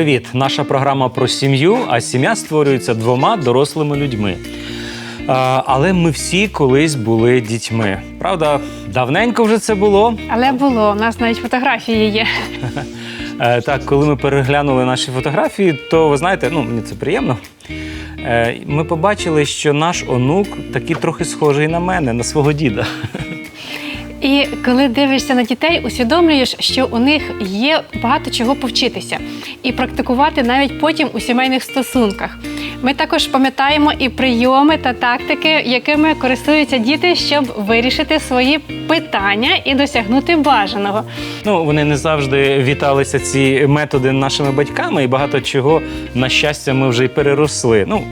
Привіт! Наша програма про сім'ю, а сім'я створюється двома дорослими людьми. Але ми всі колись були дітьми. Правда, давненько вже це було. Але було, у нас навіть фотографії є. Е, так, коли ми переглянули наші фотографії, то ви знаєте, ну мені це приємно. Е, ми побачили, що наш онук такий трохи схожий на мене, на свого діда. І коли дивишся на дітей, усвідомлюєш, що у них є багато чого повчитися і практикувати навіть потім у сімейних стосунках. Ми також пам'ятаємо і прийоми та тактики, якими користуються діти, щоб вирішити свої питання і досягнути бажаного. Ну, вони не завжди віталися ці методи нашими батьками, і багато чого, на щастя, ми вже й переросли. Ну,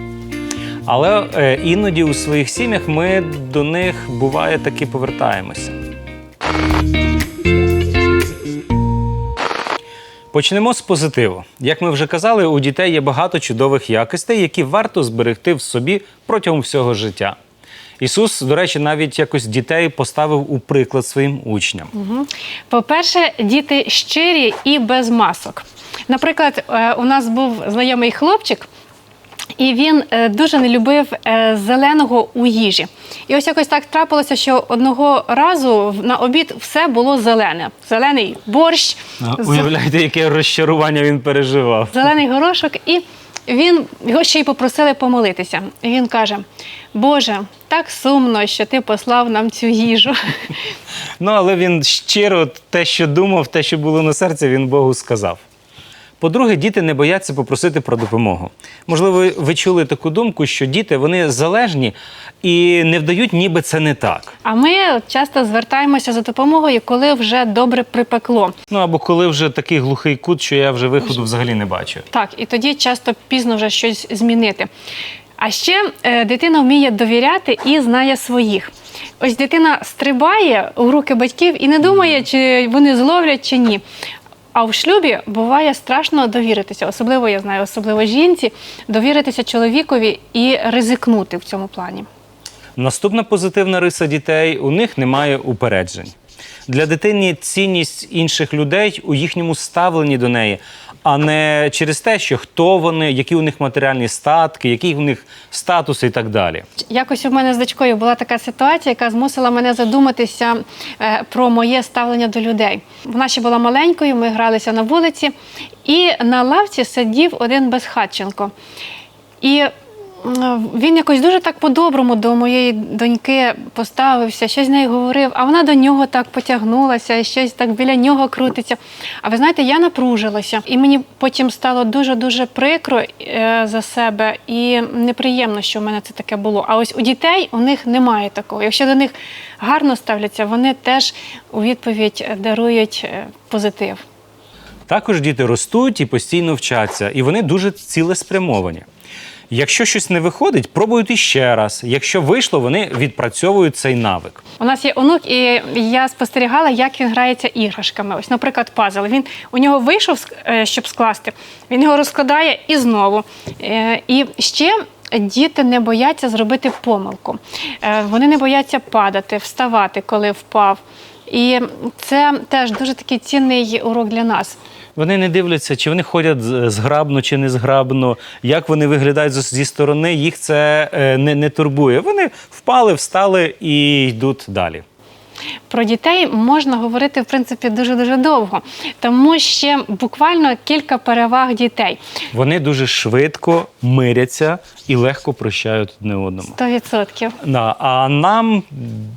але е, іноді у своїх сім'ях ми до них буває таки повертаємося. Почнемо з позитиву. Як ми вже казали, у дітей є багато чудових якостей, які варто зберегти в собі протягом всього життя. Ісус, до речі, навіть якось дітей поставив у приклад своїм учням. По-перше, діти щирі і без масок. Наприклад, е, у нас був знайомий хлопчик. І він е, дуже не любив е, зеленого у їжі. І ось якось так трапилося, що одного разу на обід все було зелене. Зелений борщ, Уявляєте, яке розчарування він переживав. зелений горошок, і він його ще й попросили помолитися. І він каже: Боже, так сумно, що ти послав нам цю їжу. Ну, але він щиро те, що думав, те, що було на серці, він Богу сказав. По-друге, діти не бояться попросити про допомогу. Можливо, ви чули таку думку, що діти вони залежні і не вдають, ніби це не так. А ми часто звертаємося за допомогою, коли вже добре припекло. Ну або коли вже такий глухий кут, що я вже виходу взагалі не бачу. Так, і тоді часто пізно вже щось змінити. А ще е, дитина вміє довіряти і знає своїх. Ось дитина стрибає у руки батьків і не думає, чи вони зловлять чи ні. А в шлюбі буває страшно довіритися, особливо я знаю, особливо жінці, довіритися чоловікові і ризикнути в цьому плані. Наступна позитивна риса дітей у них немає упереджень. Для дитини цінність інших людей у їхньому ставленні до неї, а не через те, що хто вони, які у них матеріальні статки, який у них статус і так далі. Якось у мене з дочкою була така ситуація, яка змусила мене задуматися е, про моє ставлення до людей. Вона ще була маленькою, ми гралися на вулиці, і на лавці сидів один безхатченко. І він якось дуже так по-доброму до моєї доньки поставився, щось з нею говорив, а вона до нього так потягнулася, щось так біля нього крутиться. А ви знаєте, я напружилася, і мені потім стало дуже-дуже прикро е, за себе і неприємно, що в мене це таке було. А ось у дітей у них немає такого. Якщо до них гарно ставляться, вони теж у відповідь дарують е, позитив. Також діти ростуть і постійно вчаться, і вони дуже цілеспрямовані. Якщо щось не виходить, пробують іще раз. Якщо вийшло, вони відпрацьовують цей навик. У нас є онук, і я спостерігала, як він грається іграшками. Ось, наприклад, пазл. Він у нього вийшов, е, щоб скласти. Він його розкладає і знову. Е, І ще. Діти не бояться зробити помилку. Е, Вони не бояться падати, вставати, коли впав. І це теж дуже такий цінний урок для нас. Вони не дивляться, чи вони ходять зграбно чи не зграбно, як вони виглядають зі- сторони, їх це е, не, не турбує. Вони впали, встали і йдуть далі. Про дітей можна говорити в принципі дуже дуже довго, тому ще буквально кілька переваг дітей. Вони дуже швидко миряться і легко прощають одне одному. 100%. Да, а нам,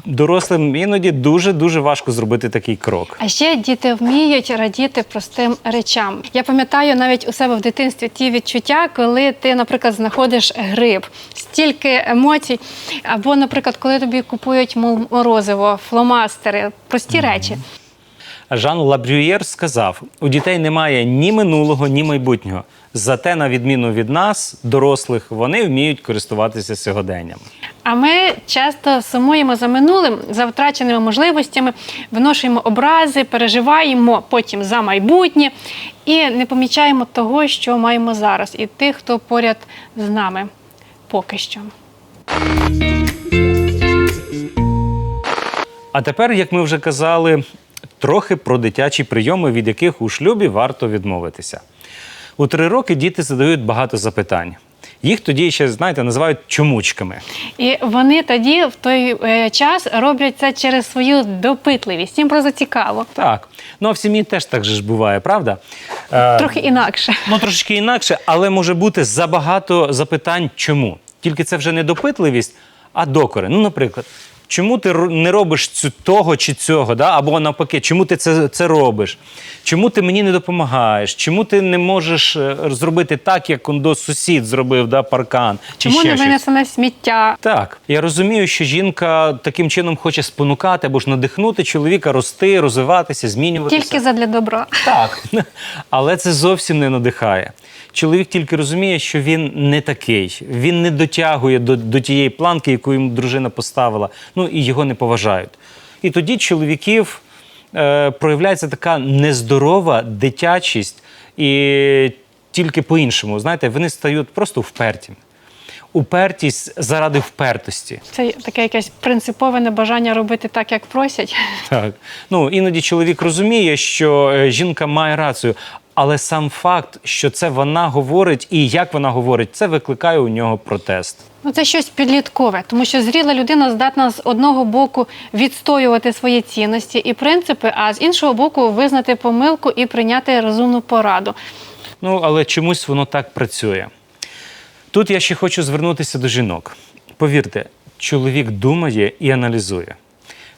дорослим, іноді дуже дуже важко зробити такий крок. А ще діти вміють радіти простим речам. Я пам'ятаю навіть у себе в дитинстві ті відчуття, коли ти, наприклад, знаходиш гриб, стільки емоцій. Або, наприклад, коли тобі купують морозиво, фломастери, прості речі. Жан Лабрюєр сказав: у дітей немає ні минулого, ні майбутнього. Зате, на відміну від нас, дорослих, вони вміють користуватися сьогоденням. А ми часто сумуємо за минулим, за втраченими можливостями, виношуємо образи, переживаємо потім за майбутнє і не помічаємо того, що маємо зараз, і тих, хто поряд з нами поки що. А тепер, як ми вже казали, трохи про дитячі прийоми, від яких у шлюбі варто відмовитися. У три роки діти задають багато запитань. Їх тоді ще, знаєте, називають чомучками. І вони тоді в той е, час роблять це через свою допитливість. Їм просто цікаво. Так. Ну а в сім'ї теж так же ж буває, правда? Е, Трохи інакше. Ну, трошки інакше, але може бути забагато запитань, чому. Тільки це вже не допитливість, а докори. Ну, наприклад, чому ти не робиш цю, того чи цього? Да? Або навпаки, чому ти це, це робиш? Чому ти мені не допомагаєш? Чому ти не можеш е, зробити так, як он до сусід зробив да, паркан? Чи Чому ще не винесене сміття? Так, я розумію, що жінка таким чином хоче спонукати або ж надихнути чоловіка рости, розвиватися, змінюватися. Тільки задля добра. Так, але це зовсім не надихає. Чоловік тільки розуміє, що він не такий, він не дотягує до, до тієї планки, яку йому дружина поставила, ну і його не поважають. І тоді чоловіків е, проявляється така нездорова дитячість, і тільки по-іншому, знаєте, вони стають просто вперті. Упертість заради впертості. Це таке якесь принципове небажання робити так, як просять. Так. Ну, іноді чоловік розуміє, що е, жінка має рацію, але сам факт, що це вона говорить і як вона говорить, це викликає у нього протест. Ну, це щось підліткове, тому що зріла людина здатна з одного боку відстоювати свої цінності і принципи, а з іншого боку визнати помилку і прийняти розумну пораду. Ну, але чомусь воно так працює. Тут я ще хочу звернутися до жінок. Повірте, чоловік думає і аналізує.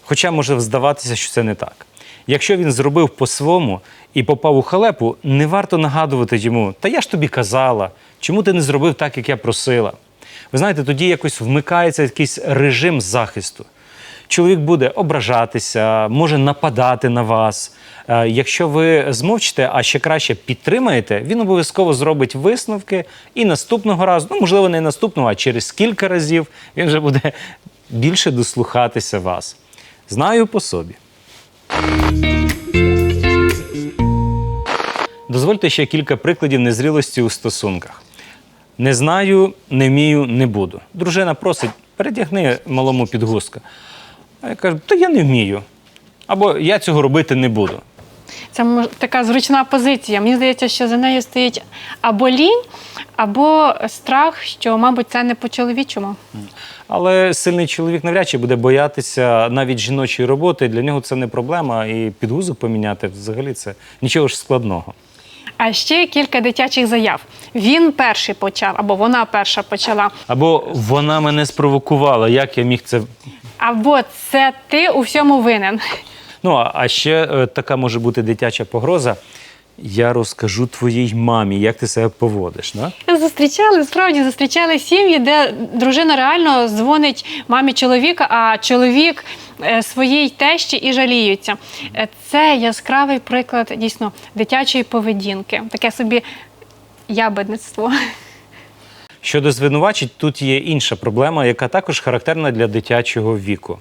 Хоча може здаватися, що це не так. Якщо він зробив по-своєму і попав у халепу, не варто нагадувати йому, та я ж тобі казала, чому ти не зробив так, як я просила. Ви знаєте, тоді якось вмикається якийсь режим захисту. Чоловік буде ображатися, може нападати на вас. Е, Якщо ви змовчите, а ще краще підтримаєте, він обов'язково зробить висновки і наступного разу, ну можливо, не наступного, а через кілька разів він вже буде більше дослухатися вас. Знаю по собі. Дозвольте ще кілька прикладів незрілості у стосунках. Не знаю, не вмію, не буду. Дружина просить, передягни малому підгузка. А я кажу, то я не вмію. Або я цього робити не буду. Це така зручна позиція. Мені здається, що за нею стоїть або лінь, або страх, що, мабуть, це не по-чоловічому. Але сильний чоловік навряд чи буде боятися навіть жіночої роботи. Для нього це не проблема. І підгузок поміняти взагалі це нічого ж складного. А ще кілька дитячих заяв. Він перший почав, або вона перша почала. Або вона мене спровокувала, як я міг це. Або це ти у всьому винен. Ну, а- ще е, така може бути дитяча погроза. Я розкажу твоїй мамі, як ти себе поводиш. Да? Зустрічали, справді зустрічали сім'ї, де дружина реально дзвонить мамі чоловіка, а чоловік е, своїй тещі і жаліються. Е, Це яскравий приклад дійсно дитячої поведінки, таке собі ябедництво. Щодо звинувачень, тут є інша проблема, яка також характерна для дитячого віку: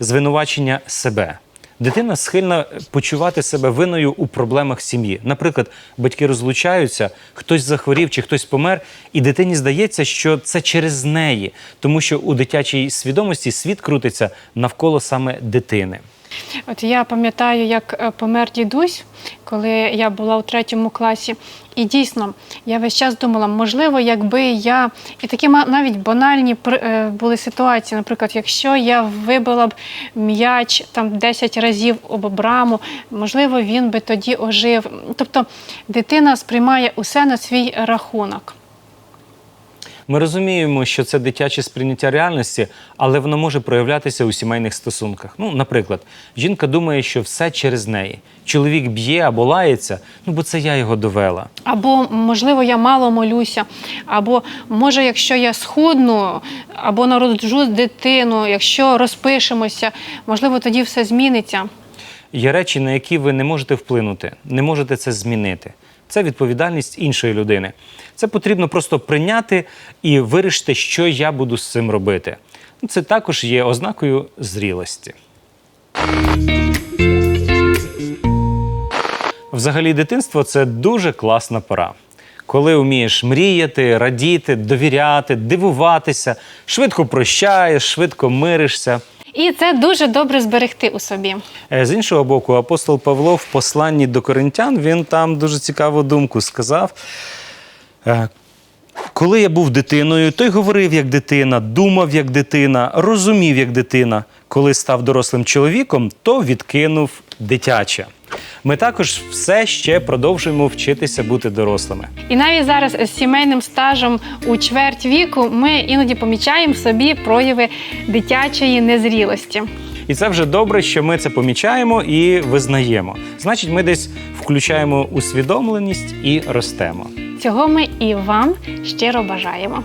звинувачення себе. Дитина схильна почувати себе виною у проблемах сім'ї. Наприклад, батьки розлучаються, хтось захворів чи хтось помер, і дитині здається, що це через неї, тому що у дитячій свідомості світ крутиться навколо саме дитини. От я пам'ятаю, як е, помер дідусь, коли я була у третьому класі. І дійсно, я весь час думала, можливо, якби я і такі навіть банальні е, були ситуації. Наприклад, якщо я вибила б м'яч там 10 разів об браму, можливо, він би тоді ожив. Тобто дитина сприймає усе на свій рахунок. Ми розуміємо, що це дитяче сприйняття реальності, але воно може проявлятися у сімейних стосунках. Ну, наприклад, жінка думає, що все через неї. Чоловік б'є або лається, ну бо це я його довела. Або, можливо, я мало молюся, або може, якщо я схудну, або народжу дитину, якщо розпишемося, можливо, тоді все зміниться. Є речі, на які ви не можете вплинути, не можете це змінити. Це відповідальність іншої людини. Це потрібно просто прийняти і вирішити, що я буду з цим робити. Ну, Це також є ознакою зрілості. Взагалі, дитинство це дуже класна пора. Коли вмієш мріяти, радіти, довіряти, дивуватися, швидко прощаєш, швидко миришся. І це дуже добре зберегти у собі. Е, З іншого боку, апостол Павло в посланні до коринтян він там дуже цікаву думку сказав. Е, Коли я був дитиною, то й говорив як дитина, думав як дитина, розумів як дитина. Коли став дорослим чоловіком, то відкинув дитяче. Ми також все ще продовжуємо вчитися бути дорослими. І навіть зараз з сімейним стажем у чверть віку ми іноді помічаємо в собі прояви дитячої незрілості. І це вже добре, що ми це помічаємо і визнаємо. Значить, ми десь включаємо усвідомленість і ростемо. Цього ми і вам щиро бажаємо.